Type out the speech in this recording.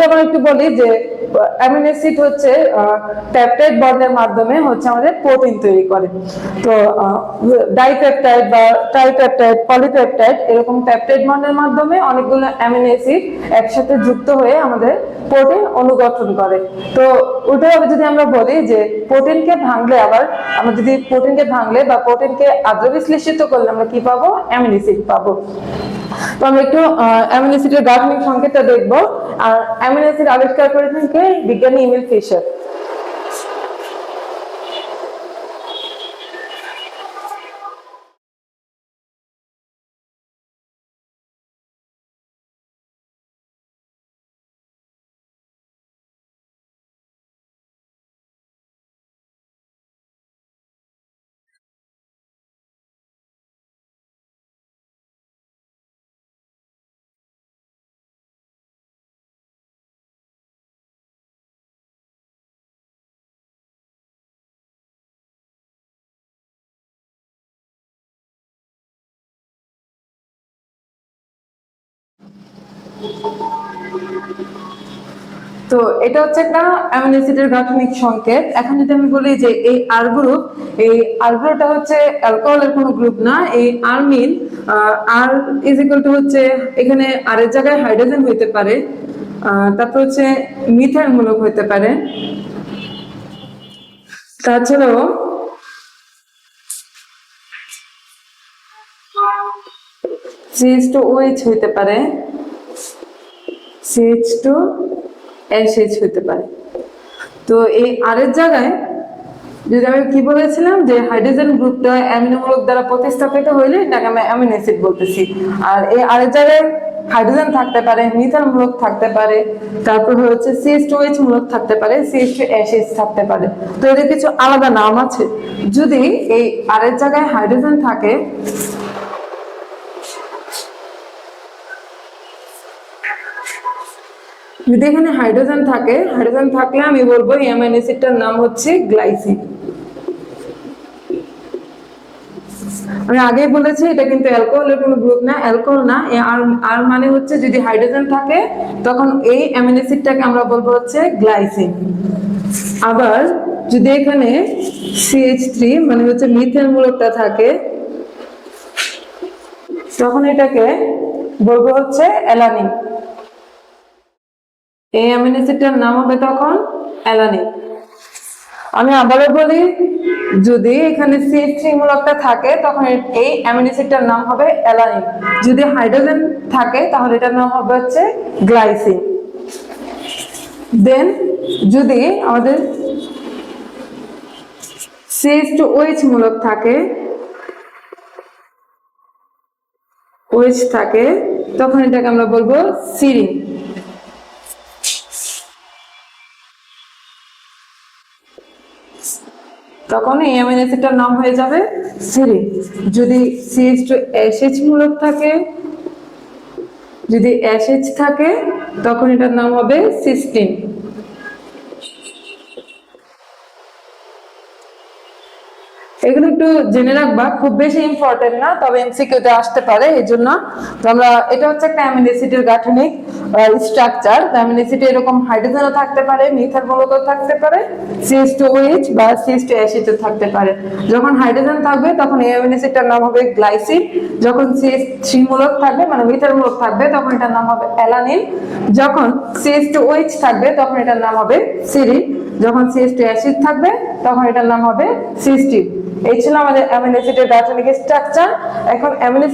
যদি আমরা একটু বলি যে অ্যামিনো অ্যাসিড হচ্ছে পেপটাইড বন্ডের মাধ্যমে হচ্ছে আমাদের প্রোটিন তৈরি করে। তো ডাইপেপটাইড বা ট্রাইপেপটাইড পলিপেপটাইড এরকম পেপটাইড বন্ডের মাধ্যমে অনেকগুলো অ্যামিনো অ্যাসিড একসাথে যুক্ত হয়ে আমাদের প্রোটিন অনুগঠন করে। তো উল্টোভাবে যদি আমরা বলি যে প্রোটিনকে ভাঙলে আবার আমরা যদি প্রোটিনকে ভাঙলে বা প্রোটিনকে আদ্র বিশ্লেষিত করলে আমরা কি পাবো? অ্যামিনো অ্যাসিড পাবো। তো আমরা একটু অ্যামিনো অ্যাসিডের গাঠনিক সংকেতটা দেখব। আর অ্যামিনো অ্যাসিড আবিষ্কার করেছেন কে? বিজ্ঞানী ইমিল ফিশার। তো এটা হচ্ছে একটা অ্যামিনো অ্যাসিডের গাঠনিক সংকেত। এখন যদি আমি বলি যে এই আর গ্রুপ এই আর গ্রুপটা হচ্ছে অ্যালকোহলের কোনো গ্রুপ না, এই Armin R is equal to হচ্ছে এখানে আর এর জায়গায় হাইড্রোজেন হইতে পারে তারপর হচ্ছে মিথাইল মূলক হইতে পারে। তাছাড়াও সিএইচ টু ওএইচ হইতে পারে। সিএইচ টু এসএইচ হতে পারে। তো এই আর এর জায়গায় যদি আমি কি বলেছিলাম যে হাইড্রোজেন গ্রুপটা অ্যামিনোমূলক দ্বারা প্রতিস্থাপিত হইলে এটাকে আমি অ্যামিনো অ্যাসিড বলতেছি। আর এই আর এর জায়গায় হাইড্রোজেন থাকতে পারে মিথাইল মূলক থাকতে পারে, তারপর হচ্ছে সিএস টু এইচ মূলক থাকতে পারে সিএস টু এসএইচ থাকতে পারে। তো এদের কিছু আলাদা নাম আছে। যদি এই আর এর জায়গায় হাইড্রোজেন থাকে যদি এখানে হাইড্রোজেন থাকে, হাইড্রোজেন থাকলে আমি বলব এই অ্যামাইনো অ্যাসিডটার নাম হচ্ছে গ্লাইসিন। আমি আগেই বলেছি, এটা কিন্তু অ্যালকোহলের কোনো গ্রুপ না, অ্যালকোহল না আর আর মানে হচ্ছে যদি হাইড্রোজেন থাকে, তখন এই অ্যামিনো অ্যাসিডটাকে আমরা বলব হচ্ছে গ্লাইসিন। আবার যদি এখানে সিএইচ থ্রি মানে হচ্ছে মিথেন মূলকটা থাকে, তখন এটাকে বলব হচ্ছে অ্যালানিন। এই অ্যামিনো অ্যাসিডটার নাম হবে তখন অ্যালানিন আমি আবারও বলি, যদি এখানে সিএইচ থ্রি মূলকটা থাকে, তখন এই অ্যামিনো অ্যাসিডটার নাম হবে অ্যালানিন যদি হাইড্রোজেন থাকে, তাহলে এটার নাম হবে হচ্ছে গ্লাইসিন। দেন যদি আমাদের সিএইচ টু ওএইচ মূলক থাকে ওএইচ থাকে, তখন এটাকে আমরা বলব সিরিন। তখন এই অ্যামিনো অ্যাসিডটার নাম হয়ে যাবে সিরি যদি সিএইচ টু এসএইচ মূলক থাকে, যদি অ্যাসেজ থাকে, তখন এটার নাম হবে সিস্টিন এগুলো একটু জেনে রাখবা। খুব বেশি ইম্পর্টেন্ট না, তবে এমসিকিউতে আসতে পারে এই জন্য আমরা, এটা হচ্ছে একটা অ্যামিনো অ্যাসিডের গাঠনিক স্ট্রাকচার অ্যামিনো অ্যাসিডে এরকম হাইড্রোজেনও থাকতে পারে মিথাইল মূলত থাকতে পারে সিএস টু ওএইচ বা সিএস টু অ্যাসিডও থাকতে পারে। যখন হাইড্রোজেন থাকবে, তখন এই অ্যামিনো অ্যাসিডটার নাম হবে গ্লাইসিন যখন সিএস থ্রি মূলক থাকবে মানে মিথাইল মূলক থাকবে, তখন এটার নাম হবে অ্যালানিন যখন সিএস টু ওএইচ থাকবে, তখন এটার নাম হবে সিরিন যখন সিএসটি অ্যাসিড থাকবে, তখন এটার নাম হবে সিএসটি এই ছিল আমাদের অ্যামিনো অ্যাসিডের স্ট্রাকচার এখন অ্যামিনো